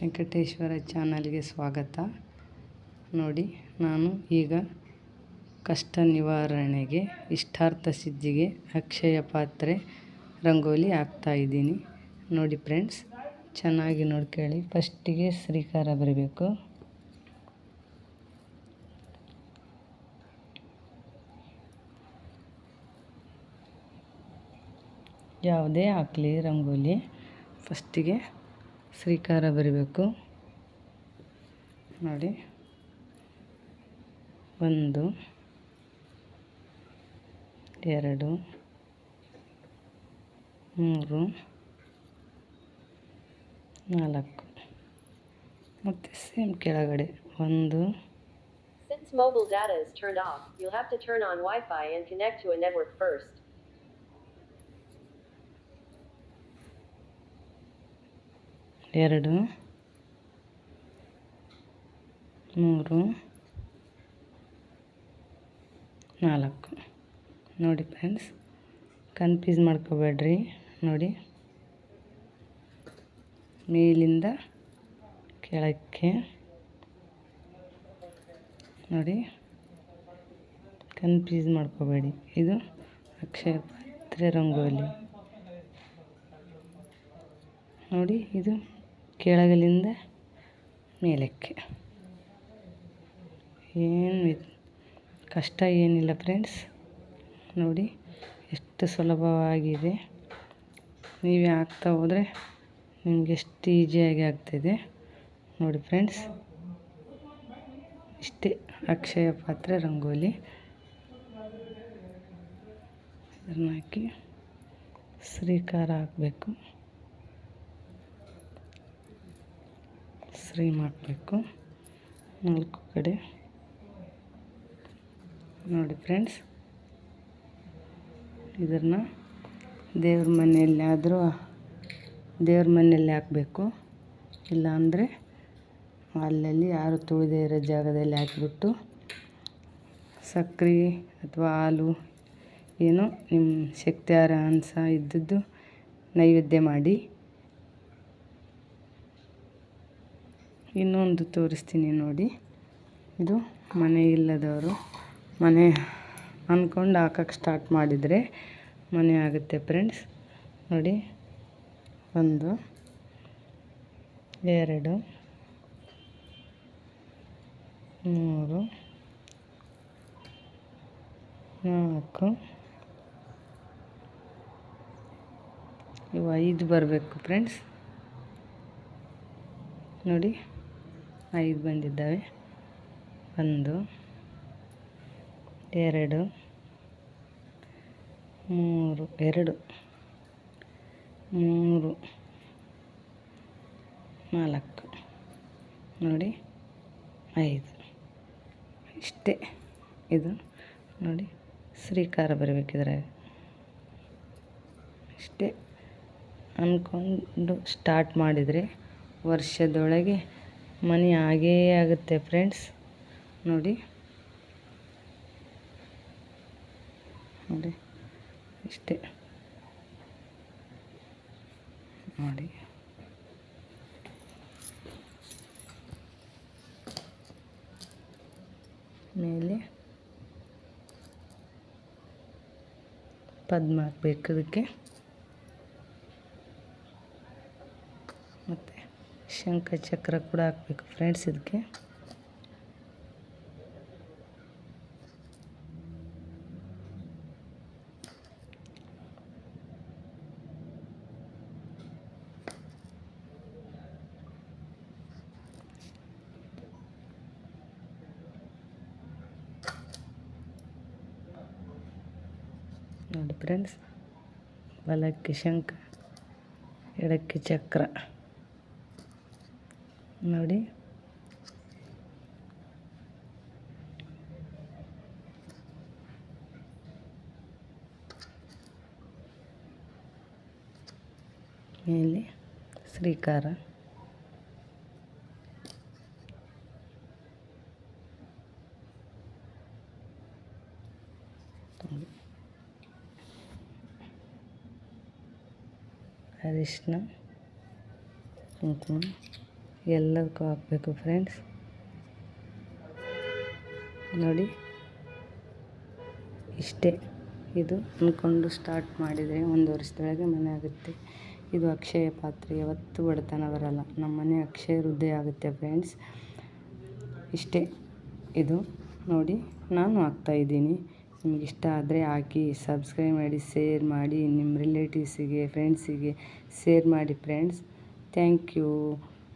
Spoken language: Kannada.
ವೆಂಕಟೇಶ್ವರ ಚಾನಲ್ಗೆ ಸ್ವಾಗತ. ನೋಡಿ, ನಾನು ಈಗ ಕಷ್ಟ ನಿವಾರಣೆಗೆ, ಇಷ್ಟಾರ್ಥ ಸಿದ್ಧಿಗೆ ಅಕ್ಷಯ ಪಾತ್ರೆ ರಂಗೋಲಿ ಹಾಕ್ತಾಯಿದ್ದೀನಿ ನೋಡಿ ಫ್ರೆಂಡ್ಸ್, ಚೆನ್ನಾಗಿ ನೋಡ್ಕೊಳ್ಳಿ. ಫಸ್ಟಿಗೆ ಶ್ರೀಕಾರ ಬರಬೇಕು. ಯಾವುದೇ ಹಾಕಲಿ ರಂಗೋಲಿ. ಫಸ್ಟಿಗೆ ಶ್ರೀಕಾರ ಬರಿಬೇಕು ನೋಡಿ ಒಂದು ಎರಡು ಮೂರು ನಾಲ್ಕು ಮತ್ತು ಸೇಮ್ ಕೆಳಗಡೆ ಒಂದು Since mobile data is turned off, you'll have to turn on Wi-Fi and connect to a network first. ಎರಡು, ಮೂರು, ನಾಲ್ಕು. ನೋಡಿ ಫ್ರೆಂಡ್ಸ್ ಕನ್ಫ್ಯೂಸ್ ಮಾಡ್ಕೋಬೇಡ್ರಿ. ನೋಡಿ. ಮೇಲಿಂದ ಕೆಳಕ್ಕೆ. ನೋಡಿ. ಕನ್ಫ್ಯೂಸ್ ಮಾಡ್ಕೋಬೇಡಿ. ಇದು ಅಕ್ಷಯ ಪಾತ್ರೆ ರಂಗೋಲಿ. ನೋಡಿ, ಇದು ಕೆಳಗಲಿಂದ ಮೇಲಕ್ಕೆ. ಏನು ಕಷ್ಟ ಏನಿಲ್ಲ ಫ್ರೆಂಡ್ಸ್ ನೋಡಿ, ಎಷ್ಟು ಸುಲಭವಾಗಿದೆ. ನೀವೇ ಹಾಕ್ತಾ ಹೋದರೆ ನಿಮಗೆ ಎಷ್ಟು ಈಸಿಯಾಗಿ ಆಗ್ತಿದೆ. ನೋಡಿ ಫ್ರೆಂಡ್ಸ್ ಇಷ್ಟೇ ಅಕ್ಷಯ ಪಾತ್ರೆ ರಂಗೋಲಿ. ಇದನ್ನು ಹಾಕಿ ಶ್ರೀಕಾರ ಹಾಕಬೇಕು. ಶ್ರೀ ಮಾಡಬೇಕು. ನಾಲ್ಕು ಕಡೆ. ನೋಡಿ ಫ್ರೆಂಡ್ಸ್, ಇದನ್ನು ದೇವ್ರ ಮನೆಯಲ್ಲಿ ಆದರೂ ದೇವ್ರ ಮನೆಯಲ್ಲಿ ಹಾಕಬೇಕು. ಇಲ್ಲಾಂದರೆ ಅಲ್ಲಲ್ಲಿ ಯಾರು ತುಳಿದೇ ಇರೋ ಜಾಗದಲ್ಲಿ ಹಾಕಿಬಿಟ್ಟು ಸಕ್ಕರೆ ಅಥವಾ ಹಾಲು ಏನೋ ನಿಮ್ಮ ಶಕ್ತಿಯಾರ ಅನ್ಸ ಇದ್ದದ್ದು ನೈವೇದ್ಯ ಮಾಡಿ ಇನ್ನೊಂದು ತೋರಿಸ್ತೀನಿ ನೋಡಿ. ಇದು ಮನೆ ಇಲ್ಲದವರು. ಮನೆ ಅಂದ್ಕೊಂಡು ಹಾಕಕ್ಕೆ ಸ್ಟಾರ್ಟ್ ಮಾಡಿದರೆ ಮನೆ ಆಗುತ್ತೆ ಫ್ರೆಂಡ್ಸ್ ನೋಡಿ, ಒಂದು, ಎರಡು, ಮೂರು, ನಾಲ್ಕು, ಇವು ಐದು ಬರಬೇಕು ಫ್ರೆಂಡ್ಸ್ ನೋಡಿ ಐದು ಬಂದಿದ್ದಾವೆ. ಒಂದು, ಎರಡು, ಮೂರು ಎರಡು, ಮೂರು, ನಾಲ್ಕು, ನೋಡಿ, ಐದು. ಇಷ್ಟೇ ಇದು. ನೋಡಿ, ಶ್ರೀಕಾರ ಬರಬೇಕಿದ್ರೆ. ಇಷ್ಟೇ. ಅಂದ್ಕೊಂಡು ಸ್ಟಾರ್ಟ್ ಮಾಡಿದರೆ ವರ್ಷದೊಳಗೆ ಮನೆ ಆಗೇ ಆಗುತ್ತೆ ಫ್ರೆಂಡ್ಸ್. ನೋಡಿ. ನೋಡಿ. ಇಷ್ಟೇ. ನೋಡಿ. ಮೇಲೆ ಪದ್ಮ ಹಾಕ್ಬೇಕು ಅದಕ್ಕೆ. ಮತ್ತು ಶಂಖ ಚಕ್ರ ಕೂಡ ಹಾಕಬೇಕು ಫ್ರೆಂಡ್ಸ್ ಇದಕ್ಕೆ ನೋಡಿ ಫ್ರೆಂಡ್ಸ್ ಬಲಕ್ಕೆ ಶಂಖ ಎಡಕ್ಕೆ ಚಕ್ರ. ನೋಡಿ ಮೇಲೆ ಶ್ರೀಕಾರ ಅರಿಶಿನ ಕುಂಕುಮ ಎಲ್ಲದಕ್ಕೂ ಹಾಕಬೇಕು ಫ್ರೆಂಡ್ಸ್. ನೋಡಿ, ಇಷ್ಟೇ. ಇದು ಅಂದ್ಕೊಂಡು ಸ್ಟಾರ್ಟ್ ಮಾಡಿದರೆ ಒಂದು ವರ್ಷದೊಳಗೆ ಮನೆ ಆಗುತ್ತೆ. ಇದು ಅಕ್ಷಯ ಪಾತ್ರೆ. ಯಾವತ್ತೂ ಬಡತನ ಬರಲ್ಲ. ನಮ್ಮ ಮನೆ ಅಕ್ಷಯ ವೃದ್ಧಿ ಆಗುತ್ತೆ ಫ್ರೆಂಡ್ಸ್. ಇಷ್ಟೇ. ಇದು ನೋಡಿ, ನಾನು ಹಾಕ್ತಾಯಿದ್ದೀನಿ ನಿಮ್ಗೆ ಇಷ್ಟ ಆದರೆ ಹಾಕಿ ಸಬ್ಸ್ಕ್ರೈಬ್ ಮಾಡಿ ಶೇರ್ ಮಾಡಿ, ನಿಮ್ಮ ರಿಲೇಟಿವ್ಸಿಗೆ ಫ್ರೆಂಡ್ಸಿಗೆ ಶೇರ್ ಮಾಡಿ ಫ್ರೆಂಡ್ಸ್ ಥ್ಯಾಂಕ್ ಯು